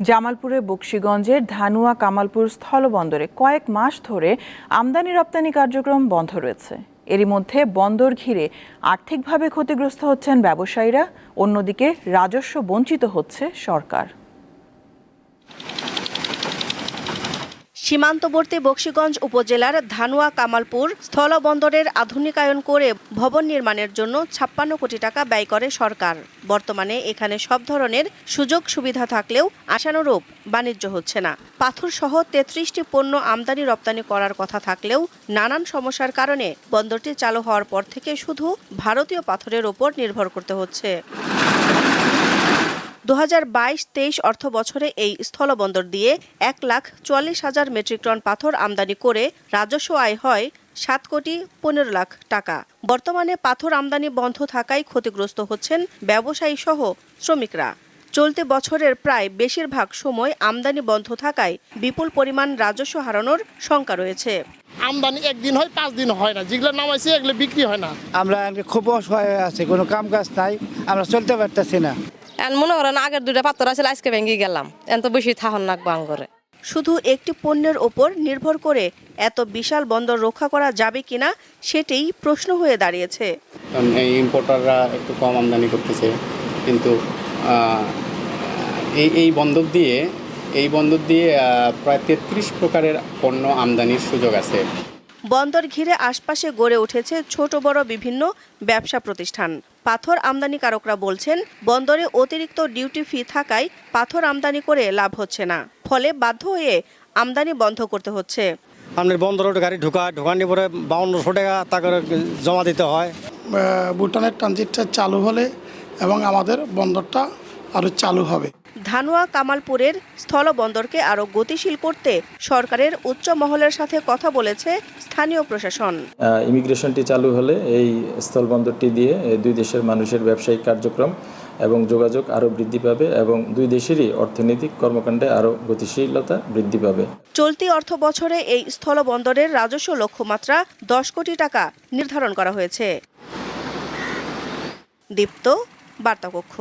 জামালপুরের বকশীগঞ্জের ধানুয়া কামালপুর স্থলবন্দরে কয়েক মাস ধরে আমদানি রপ্তানি কার্যক্রম বন্ধ রয়েছে। এরই মধ্যে বন্দর ঘিরে আর্থিকভাবে ক্ষতিগ্রস্ত হচ্ছেন ব্যবসায়ীরা, অন্যদিকে রাজস্ব বঞ্চিত হচ্ছে সরকার। সীমান্তবর্তী বক্সিগঞ্জ উপজেলার ধানুয়া কামালপুর স্থলবন্দরের আধুনিকায়ন করে ভবন নির্মাণের জন্য ছাপ্পান্ন কোটি টাকা ব্যয় করে সরকার। বর্তমানে এখানে সব ধরনের সুযোগ সুবিধা থাকলেও আশানুরূপ বাণিজ্য হচ্ছে না। পাথর সহ তেত্রিশটি পণ্য আমদানি রপ্তানি করার কথা থাকলেও নানান সমস্যার কারণে বন্দরটি চালু হওয়ার পর থেকে শুধু ভারতীয় পাথরের ওপর নির্ভর করতে হচ্ছে। দু হাজার বাইশ তেইশ অর্থ বছরে এই স্থলবন্দর দিয়ে এক লাখ চুয়াল্লিশ হাজার মেট্রিক টন পাথর আমদানি করে রাজস্ব আয় হয় সাত কোটি পনেরো লাখ টাকা। বর্তমানে পাথর আমদানি বন্ধ থাকায় ক্ষতিগ্রস্ত হচ্ছেন ব্যবসায়ী সহ শ্রমিকরা। চলতি বছরের প্রায় বেশিরভাগ সময় আমদানি বন্ধ থাকায় বিপুল পরিমাণ রাজস্ব হারানোর শঙ্কা রয়েছে। আমদানি একদিন হয় পাঁচ দিন হয় না। যেগুলো নামাইছে এগুলো বিক্রি হয় না। আমরা খুব অসহায় আছি কোনো কাম কাজ নাই আমরা চলতে পারতেছি না। এখন মনে করেন আগের দুইটা পাত্র আছে আজকে ভেঙে গেলাম। এত বেশি থাহন নাকবো করে শুধু একটি পণ্যের ওপর নির্ভর করে এত বিশাল বন্দর রক্ষা করা যাবে কিনা সেটাই প্রশ্ন হয়ে দাঁড়িয়েছে। এই ইম্পোর্টাররা একটু কম আমদানি করতেছে কিন্তু এই এই বন্দর দিয়ে এই বন্দর দিয়ে প্রায় তেত্রিশ প্রকারের পণ্য আমদানির সুযোগ আছে। বন্দর ঘিরে আশপাশে গড়ে উঠেছে ছোট বড় বিভিন্ন ব্যবসা প্রতিষ্ঠান। পাথর আমদানিকারকরা বলছেন বন্দরে অতিরিক্ত ডিউটি ফি থাকায় পাথর আমদানি করে লাভ হচ্ছে না। ফলে বাধ্য হয়ে আমদানি বন্ধ করতে হচ্ছে। আপনার বন্দরে গাড়ি ঢুকায় ঢুকানি পরে বাউন্নশো টাকা তাকে জমা দিতে হয়। ভুটানের ট্রানজিটটা চালু হলে এবং আমাদের বন্দরটা আরও চালু হবে। ধানুয়া কামালপুরের স্থলবন্দরকে আরও গতিশীল করতে সরকারের উচ্চ মহলের সাথে কথা বলেছে স্থানীয় প্রশাসন। ইমিগ্রেশনটি চালু হলে এই স্থলবন্দরটি দিয়ে দুই দেশের মানুষের ব্যবসায়িক কার্যক্রম এবং যোগাযোগ আরও বৃদ্ধি পাবে এবং দুই দেশেরই অর্থনৈতিক কর্মকাণ্ডে আরও গতিশীলতা বৃদ্ধি পাবে। চলতি অর্থ বছরে এই স্থলবন্দরের রাজস্ব লক্ষ্যমাত্রা দশ কোটি টাকা নির্ধারণ করা হয়েছে। দীপ্ত বার্তাকক্ষ।